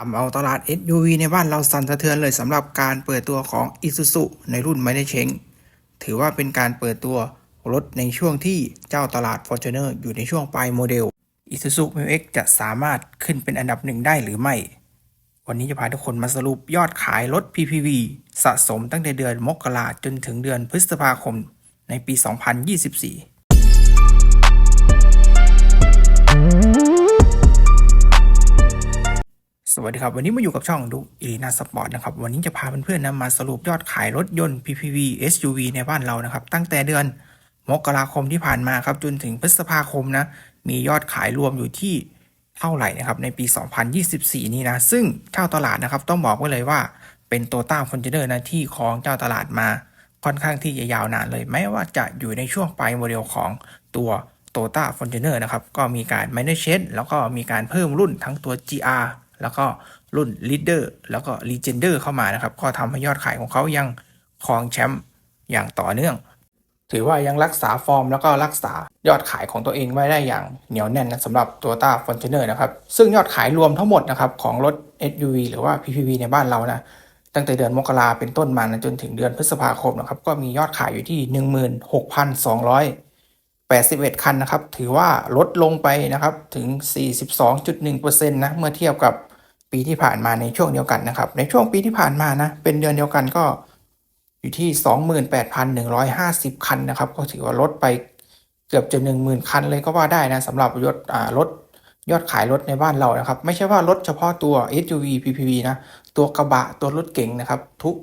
ทำเอาตลาด SUV ในบ้านเราสั่นสะเทือนเลยสำหรับการเปิดตัวของ Isuzu ในรุ่นไม่ได้เช้งถือว่าเป็นการเปิดตัวรถในช่วงที่เจ้าตลาด Fortuner อยู่ในช่วงปลายโมเดล Isuzu m x จะสามารถขึ้นเป็นอันดับหนึ่งได้หรือไม่ วันนี้จะพาทุกคนมาสรุปยอดขายรถ PPV สะสมตั้งแต่เดือนมกราจนถึงเดือนพฤษภาคมในปี 2024 สวัสดีครับ วันนี้มาอยู่กับช่องดูอีลีนาสปอร์ตนะครับ วันนี้จะพาเพื่อนๆนะมาสรุปยอดขายรถยนต์ PPV SUV ในบ้านเรานะครับ ตั้งแต่เดือนมกราคมที่ผ่านมาครับ จนถึงพฤษภาคมนะ มียอดขายรวมอยู่ที่เท่าไหร่นะครับ ในปี 2024 นี้นะ ซึ่งเจ้าตลาดนะครับ ต้องบอกไว้เลยว่าเป็นโตต้าฟอนเจเนอร์นะที่ครองเจ้าตลาดมาค่อนข้างที่จะยาวนานเลย แม้ว่าจะอยู่ในช่วงปลายโมเดลของตัวโตต้าฟอนเจเนอร์นะครับก็มีการ m a n a g e แล้วก็มีการเพิ่มรุ่นทั้งตัว GR แล้วก็รุ่น Leader แล้วก็ Legender เข้ามานะครับ ก็ทำให้ยอดขายของเขายังครองแชมป์อย่างต่อเนื่อง ถือว่ายังรักษาฟอร์มแล้วก็รักษายอดขายของตัวเองไว้ได้อย่างเหนียวแน่นนะสำหรับ Toyota Fortuner นะครับ ซึ่งยอดขายรวมทั้งหมดนะครับของรถ SUV หรือว่า PPV ในบ้านเรานะตั้งแต่เดือนมกราเป็นต้นมานะจนถึงเดือนพฤษภาคมนะครับก็มียอดขายอยู่ที่ 16,281 คันนะครับถือว่าลดลงไปนะครับถึง 42.1%นะเมื่อเทียบกับ ปีที่ผ่านมาในช่วงเดียวกันนะครับ ในช่วงปีที่ผ่านมานะเป็นเดือนเดียวกันก็อยู่ที่ 28,150 คันนะครับ ก็ถือว่าลดไปเกือบจะ10,000 คันเลยก็ว่าได้นะสำหรับยอดอรถยอดขายรถในบ้านเรานะครับ ไม่ใช่ว่ารถเฉพาะตัว SUV PPV นะตัวกระบะตัวรถเก๋งนะครับ ทุก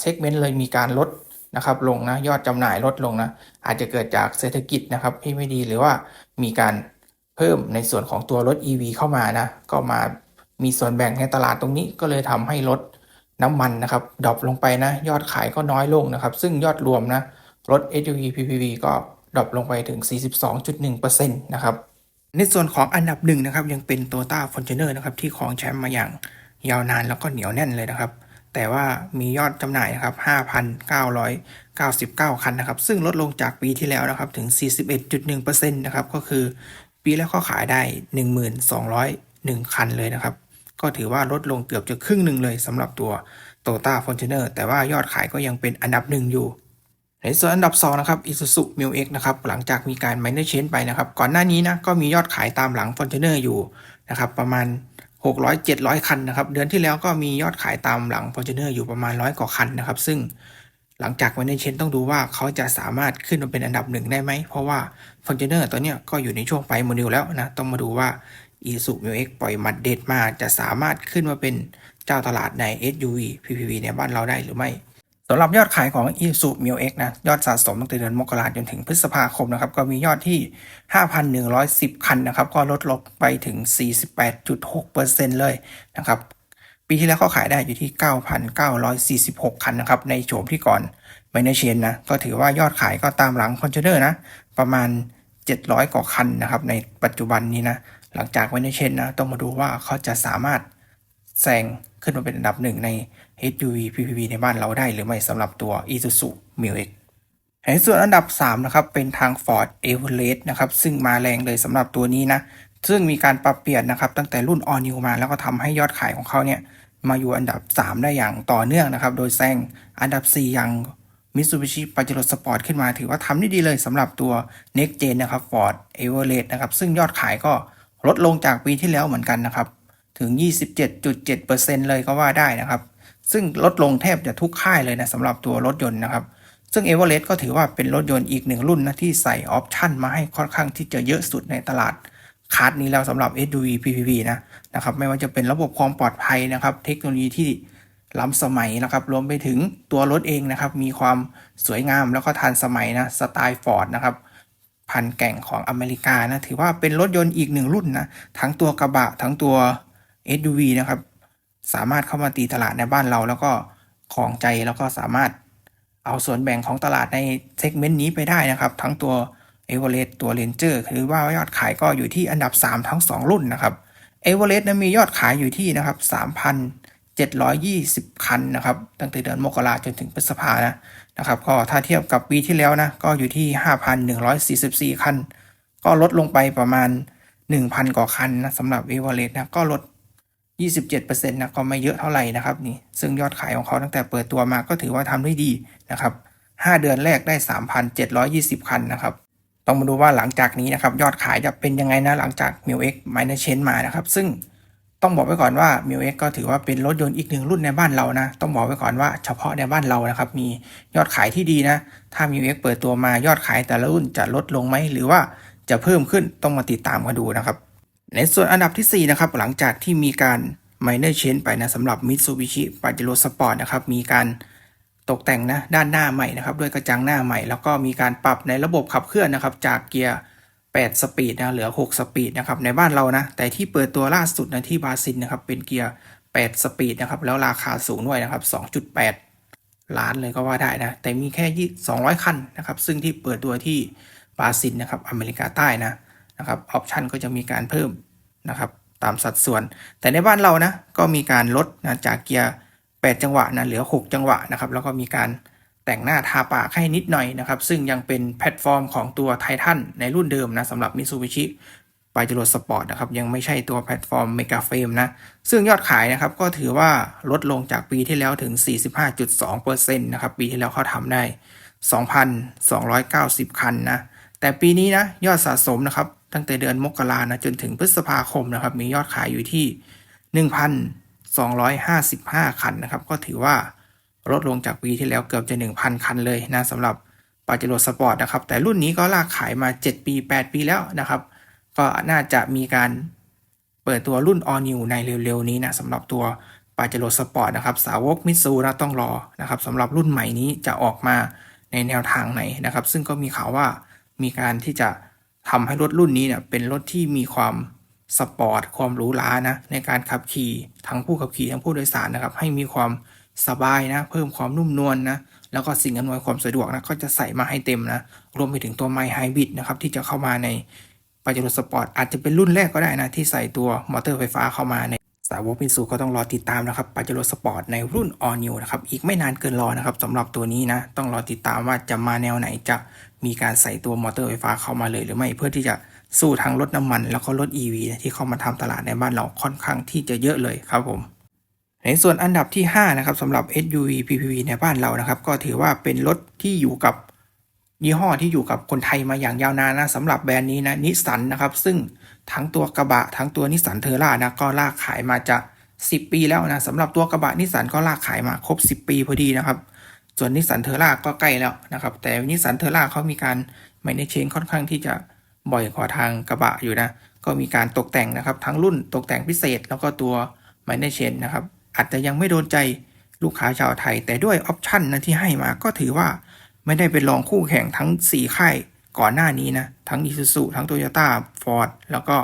เซกเมนต์เลยมีการลดนะครับลงนะยอดจำหน่ายลดลงนะอาจจะเกิดจากเศรษฐกิจนะครับที่ไม่ดีหรือว่ามีการเพิ่มในส่วนของตัวรถ EV เข้ามานะก็มา มีส่วนแบ่งในตลาดตรงนี้ก็เลยทำให้รถน้ำมันนะครับดรอปลงไปนะยอดขายก็น้อยลงนะครับ ซึ่งยอดรวมนะรถ SUV PPV ก็ดรอปลงไปถึง 42.1%นะครับในส่วนของอันดับหนึ่งนะครับยังเป็น Toyota Fortuner นะครับที่ครองแชมป์มาอย่างยาวนานแล้วก็เหนียวแน่นเลยนะครับ แต่ว่ามียอดจำหน่ายนะครับ 5,999 คันนะครับ ซึ่งลดลงจากปีที่แล้วนะครับถึง 41.1%นะครับก็คือปีแรกก็ขายได้ 1,201 คันเลยนะครับ ก็ถือว่าลดลงเกือบจะครึ่งหนึ่งเลยสำหรับตัว Toyota Fortuner แต่ว่ายอดขายก็ยังเป็นอันดับหนึ่งอยู่ ในส่วนอันดับ 2 นะครับ Isuzu m i l X นะครับ หลังจากมีการ minor change ไปนะครับ ก่อนหน้านี้นะก็มียอดขายตามหลัง Fortuner อยู่นะครับประมาณ 600-700 คันนะครับ เดือนที่แล้วก็มียอดขายตามหลัง Fortuner อยู่ประมาณ100กว่าคันนะครับ ซึ่งหลังจาก minor change ต้องดูว่าเขาจะสามารถขึ้นมาเป็นอันดับหนึ่งได้ไหม เพราะว่า Fortuner ตัวเนี้ยก็อยู่ในช่วงปลายโมเดลแล้วนะ ต้องมาดูว่า Isuzu m i l X ปล่อยหมัดเด็ดมา จะสามารถขึ้นมาเป็นเจ้าตลาดใน SUV PPV ในบ้านเราได้หรือไม่สำหรับยอดขายของ i s u m i l X นะ ยอดสะสมตั้งแต่เดือนมกราจนถึงพฤษภาคมนะครับ ก็มียอดที่ 5,110 คันนะครับ ก็ลดลงไปถึง 48.6%เลยนะครับ ปีที่แล้วก็ขายได้อยู่ที่ 9,946 คันนะครับ ในโฉมที่ก่อนไมเนเชนนะ ก็ถือว่ายอดขายก็ตามหลังคอนเทนเนอร์นะ ประมาณ 700 กว่าคันนะครับ ในปัจจุบันนี้นะ หลังจากไมเนเชนนะต้องมาดูว่าเขาจะสามารถแซงขึ้นมาเป็นอันดับหนึ่งใน SUV PPV ในบ้านเราได้หรือไม่สำหรับตัว Isuzu m i l X ในส่วนอันดับ 3 นะครับ เป็นทาง Ford Everest นะครับ ซึ่งมาแรงเลยสำหรับตัวนี้นะ ซึ่งมีการปรับเปลี่ยนนะครับ ตั้งแต่รุ่น All New มาแล้วก็ทำให้ยอดขายของเขาเนี่ย มาอยู่อันดับ 3 ได้อย่างต่อเนื่องนะครับ โดยแซงอันดับ 4 อย่าง Mitsubishi Pajero Sport ขึ้นมาถือว่าทำได้ดีเลยสำหรับตัว Next Gen นะครับ Ford Everest นะครับ ซึ่งยอดขายก็ ลดลงจากปีที่แล้วเหมือนกันนะครับ ถึง 27.7%เลยก็ว่าได้นะครับ ซึ่งลดลงแทบจะทุกค่ายเลยนะสำหรับตัวรถยนต์นะครับ ซึ่ง e v e r e s t ก็ถือว่าเป็นรถยนต์อีกหนึ่งรุ่นนะที่ใส่ออปชั่นมาให้ค่อนข้างที่จะเยอะสุดในตลาดคาร์ดนี้แล้วสำหรับ SUV PPV นะนะครับไม่ว่าจะเป็นระบบความปลอดภัยนะครับ เทคโนโลยีที่ล้ำสมัยนะครับ รวมไปถึงตัวรถเองนะครับ มีความสวยงามแล้วก็ทันสมัยนะ สไตล์ฟอร์ดนะครับ พันแก่งของอเมริกานะถือว่าเป็นรถยนต์อีกหนึ่งรุ่นนะทั้งตัวกระบะทั้งตัว SUV นะครับ สามารถเข้ามาตีตลาดในบ้านเราแล้วก็ของใจแล้วก็สามารถเอาส่วนแบ่งของตลาดในเซกเมนต์นี้ไปได้นะครับ ทั้งตัว e v e r e s t ตัว Ranger หรือว่ายอดขายก็อยู่ที่อันดับ 3 ทั้ง 2 รุ่นนะครับ e v e r e s t นะมียอดขายอยู่ที่นะครับ 720 คันนะครับ ตั้งแต่เดือนมกราจนถึงพฤษภานะนะครับ ก็ถ้าเทียบกับปีที่แล้วนะ ก็อยู่ที่ 5,144 คัน ก็ลดลงไปประมาณ 1,000 กว่าคันนะสำหรับ e v e r e s t นะ ก็ลด 27%นะ ก็ไม่เยอะเท่าไหร่นะครับนี่ ซึ่งยอดขายของเขาตั้งแต่เปิดตัวมาก็ถือว่าทำได้ดีนะครับ 5 เดือนแรกได้ 3,720 คันนะครับต้องมาดูว่าหลังจากนี้นะครับยอดขายจะเป็นยังไงนะหลังจาก m i l X Minor Change มานะครับ ซึ่ง ต้องบอกไว้ก่อนว่า m i l X ก็ถือว่าเป็นรถยนต์อีกหนึ่งรุ่นในบ้านเรานะ ต้องบอกไว้ก่อนว่าเฉพาะในบ้านเรานะครับ มียอดขายที่ดีนะ ถ้า m i l X เปิดตัวมายอดขายแต่ละรุ่นจะลดลงไหม หรือว่าจะเพิ่มขึ้นต้องมาติดตามกันดูนะครับ ในส่วนอันดับทีสี่ 4 นะครับ หลังจากที่มีการ minor change ไปนะสำหรับ Mitsubishi Pajero Sport นะครับ มีการตกแต่งนะด้านหน้าใหม่นะครับด้วยกระจังหน้าใหม่ แล้วก็มีการปรับในระบบขับเคลื่อนนะครับจากเกียร์ 8 สปีดนะเหลือ 6 สปีดนะครับในบ้านเรานะแต่ที่เปิดตัวล่าสุดนะที่บราซิลนะครับเป็นเกียร์ 8 สปีดนะครับแล้วราคาสูงด้วยนะครับ 2.8 ล้านเลยก็ว่าได้นะแต่มีแค่ยี่200 คันนะครับซึ่งที่เปิดตัวที่บราซิลนะครับอเมริกาใต้นะนะครับออปชันก็จะมีการเพิ่มนะครับตามสัดส่วน แต่ในบ้านเรานะก็มีการลดนะจากเกียร์ 8 จังหวะนะเหลือ 6 จังหวะนะครับแล้วก็มีการ แต่งหน้าทาปากให้นิดหน่อยนะครับ ซึ่งยังเป็นแพลตฟอร์มของตัวไททันในรุ่นเดิมนะสำหรับ Mitsubishi ปาจโรสปอร์ตนะครับยังไม่ใช่ตัวแพลตฟอร์มเมกาเฟรมนะ ซึ่งยอดขายนะครับก็ถือว่าลดลงจากปีที่แล้วถึง 45.2%นะครับปีที่แล้วเขาทำได้ 2,290 คันนะ แต่ปีนี้นะยอดสะสมนะครับตั้งแต่เดือนมกรานะจนถึงพฤษภาคมนะครับมียอดขายอยู่ที่ 1,255 คันนะครับก็ถือว่า ลดลงจากปีที่แล้วเกือบจะ 1,000 คันเลยนะสำหรับปาเจโรสปอร์ตนะครับ แต่รุ่นนี้ก็ลากขายมา 7 ปี 8 ปีแล้วนะครับ ก็น่าจะมีการเปิดตัวรุ่น All New ในเร็วๆ นี้นะสำหรับตัวปาเจโรสปอร์ตนะครับ สาวกมิตซูนะต้องรอนะครับสำหรับรุ่นใหม่นี้จะออกมาในแนวทางไหนนะครับ ซึ่งก็มีข่าวว่ามีการที่จะทำให้รถรุ่นนี้เนี่ยเป็นรถที่มีความสปอร์ตความหรูหรานะในการขับขี่ทั้งผู้ขับขี่ทั้งผู้โดยสารนะครับ ให้มีความ สบายนะ เพิ่มความนุ่มนวลนะ แล้วก็สิ่งอำนวยความสะดวกนะ ก็จะใส่มาให้เต็มนะ รวมไปถึงตัวไมค์ไฮบริดนะครับ ที่จะเข้ามาในปาเจโรสปอร์ตอาจจะเป็นรุ่นแรกก็ได้นะ ที่ใส่ตัวมอเตอร์ไฟฟ้าเข้ามาในสาวกมินซูก็ต้องรอติดตามนะครับปาเจโรสปอร์ตในรุ่น All New นะครับ อีกไม่นานเกินรอนะครับสำหรับตัวนี้นะ ต้องรอติดตามว่าจะมาแนวไหนจะมีการใส่ตัวมอเตอร์ไฟฟ้าเข้ามาเลยหรือไม่เพื่อที่จะสู้ทางรถน้ำมัน แล้วก็รถ EV นะที่เข้ามาทำตลาดในบ้านเราค่อนข้างที่จะเยอะเลยครับผม ในส่วนอันดับที่ 5 นะครับสำหรับ SUV PPV ในบ้านเรานะครับ ก็ถือว่าเป็นรถที่อยู่กับยี่ห้อที่อยู่กับคนไทยมาอย่างยาวนานนะสำหรับแบรนด์นี้นะนิสสันนะครับซึ่งทั้งตัวกระบะทั้งตัวนิสสันเทอร่านะก็ลากขายมาจะ 10 ปีแล้วนะสำหรับตัวกระบะนิสสันก็ลากขายมาครบ 10 ปีพอดีนะครับ ส่วนนิสสันเทอร่าก็ใกล้แล้วนะครับ แต่นิสสันเทอร่าเขามีการไมเนเชนค่อนข้างที่จะบ่อยกว่าทางกระบะอยู่นะ ก็มีการตกแต่งนะครับ ทั้งรุ่นตกแต่งพิเศษ แล้วก็ตัวไมเนเชนนะครับ อาจจะยังไม่โดนใจลูกค้าชาวไทย แต่ด้วยออปชันนะที่ให้มาก็ถือว่าไม่ได้เป็นรองคู่แข่งทั้ง 4 ค่ายก่อนหน้านี้นะ ทั้ง Isuzu ทั้ง Toyota Ford แล้วก็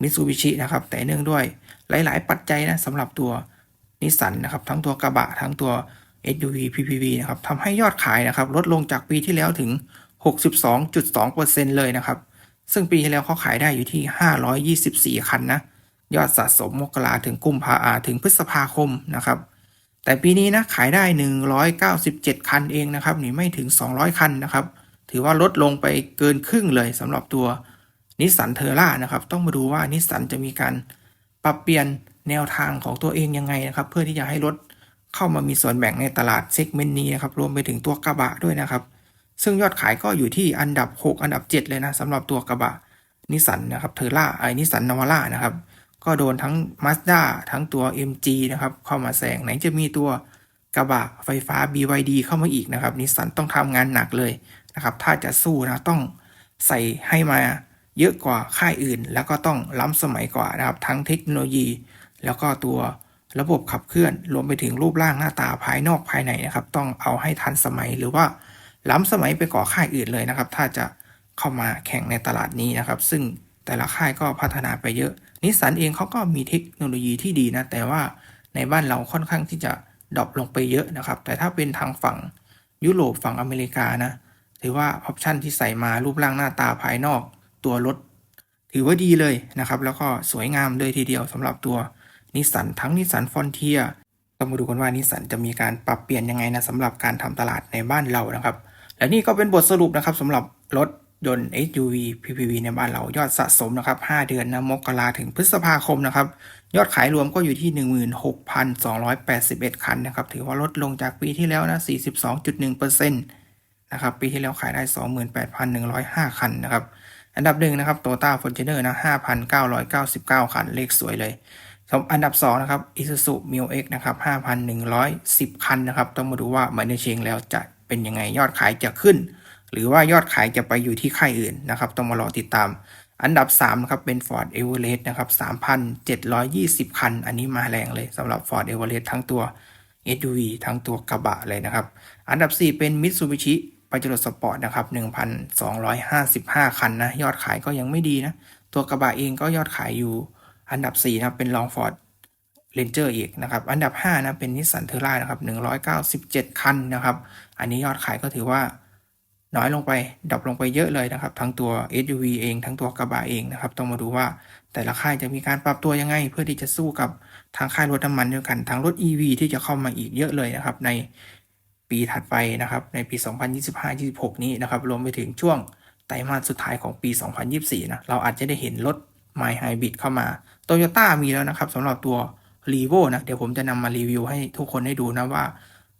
Mitsubishi นะครับ แต่เนื่องด้วยหลาย ๆ ปัจจัยนะสำหรับตัวนิสสันนะครับ ทั้งตัวกระบะ ทั้งตัว SUV PPV นะครับทำให้ยอดขายนะครับ ลดลงจากปีที่แล้วถึง 62.2%เลยนะครับ ซึ่งปีที่แล้วเขาขายได้อยู่ที่ 524 คันนะ ยอดสะสมมกราถึงกุมภาถึงพฤษภาคมนะครับ แต่ปีนี้นะขายได้ 197 คันเองนะครับนี่ไม่ถึง 200 คันนะครับ ถือว่าลดลงไปเกินครึ่งเลยสำหรับตัวนิสสันเทอร่านะครับ ต้องมาดูว่านิสสันจะมีการปรับเปลี่ยนแนวทางของตัวเองยังไงนะครับ เพื่อที่จะให้รถเข้ามามีส่วนแบ่งในตลาดเซกเมนต์นี้นะครับรวมไปถึงตัวกระบะด้วยนะครับ ซึ่งยอดขายก็อยู่ที่อันดับ 6 อันดับ 7 เลยนะสำหรับตัวกระบะนิสสันนะครับเทอร่าไอ้นิสสันนาวาร่านะครับ ก็โดนทั้ง Mazda ทั้งตัว MG นะครับเข้ามาแซงไหนจะมีตัวกระบะไฟฟ้า BYD เข้ามาอีกนะครับนิสสันต้องทำงานหนักเลยนะครับถ้าจะสู้นะต้องใส่ให้มาเยอะกว่าค่ายอื่น แล้วก็ต้องล้ำสมัยกว่านะครับทั้งเทคโนโลยี แล้วก็ตัวระบบขับเคลื่อนรวมไปถึงรูปร่างหน้าตาภายนอกภายในนะครับ ต้องเอาให้ทันสมัยหรือว่าล้ำสมัยไปกว่าค่ายอื่นเลยนะครับ ถ้าจะเข้ามาแข่งในตลาดนี้นะครับ ซึ่ง แต่ละค่ายก็พัฒนาไปเยอะ นิสสันเองเขาก็มีเทคโนโลยีที่ดีนะ แต่ว่าในบ้านเราค่อนข้างที่จะดรอปลงไปเยอะนะครับ แต่ถ้าเป็นทางฝั่งยุโรปฝั่งอเมริกานะ ถือว่าออปชันที่ใส่มารูปร่างหน้าตาภายนอกตัวรถ ถือว่าดีเลยนะครับ แล้วก็สวยงามเลยทีเดียวสำหรับตัวนิสสันทั้งนิสสันฟอนเทียต้องมาดูกันว่านิสสันจะมีการปรับเปลี่ยนยังไงนะสำหรับการทำตลาดในบ้านเรานะครับ และนี่ก็เป็นบทสรุปนะครับสำหรับรถ ยนต์ SUV PPV ในบ้านเรายอดสะสมนะครับ 5 เดือนนะมกราถึงพฤษภาคมนะครับ ยอดขายรวมก็อยู่ที่ 16,281 คันนะครับ ถือว่าลดลงจากปีที่แล้วนะ 42.1%นะครับ ปีที่แล้วขายได้ 28,105 คันนะครับ อันดับหนึ่งนะครับ Toyota Fortuner นะ 5,999 คัน เลขสวยเลยอันดับ2นะครับ Isuzu Mil X นะครับ 5,110 คันนะครับ ต้องมาดูว่ามันในเชงแล้วจะเป็นยังไงยอดขายจะขึ้น หรือว่ายอดขายจะไปอยู่ที่ค่ายอื่นนะครับต้องมารอติดตาม อันดับ3นะครับเป็น Ford Everest นะครับ3,720 คัน อันนี้มาแรงเลยสำหรับ Ford Everest ทั้งตัว SUV ทั้งตัวกระบะเลยนะครับ อันดับ 4 เป็น Mitsubishi ปาเจโร่สปอร์ตนะครับ 1,255 คันนะ ยอดขายก็ยังไม่ดีนะ ตัวกระบะเองก็ยอดขายอยู่ อันดับ 4 นะครับ เป็น Longford Ranger อีกนะครับ อันดับ 5 นะ เป็น Nissan Terra นะครับ 197 คันนะครับ อันนี้ยอดขายก็ถือว่า น้อยลงไปดรอปลงไปเยอะเลยนะครับ ทั้งตัว SUV เอง ทั้งตัวกระบะเองนะครับ ต้องมาดูว่าแต่ละค่ายจะมีการปรับตัวยังไง เพื่อที่จะสู้กับทางค่ายรถน้ำมันด้วยกันทางรถ EV ที่จะเข้ามาอีกเยอะเลยนะครับ ในปีถัดไปนะครับ ในปี 2025-26 นี้นะครับ รวมไปถึงช่วงไตรมาสสุดท้ายของปี 2024 นะ เราอาจจะได้เห็นรถ My Hybrid เข้ามา Toyota มีแล้วนะครับสำหรับตัว r e v o นะ เดี๋ยวผมจะนำมารีวิวให้ทุกคนได้ดูนะว่า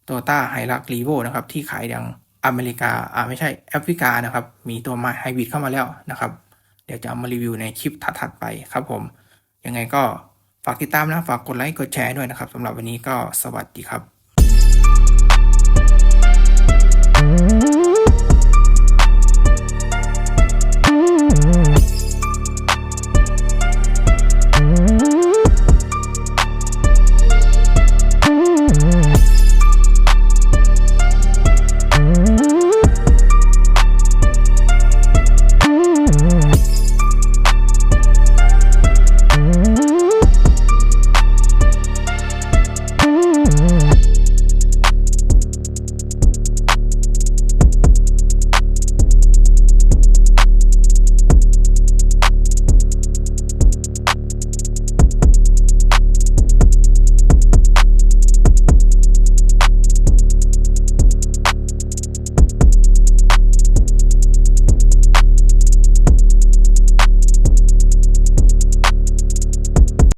Toyota Hilux r e v o นะครับที่ขายอย่าง อเมริกาอ่าไม่ใช่แอฟริกานะครับ มีตัวมาไฮบริดเข้ามาแล้วนะครับ เดี๋ยวจะเอามารีวิวในคลิปถัดๆไปครับผม ยังไงก็ฝากติดตามนะ ฝากกดไลค์กดแชร์ด้วยนะครับสำหรับวันนี้ก็สวัสดีครับ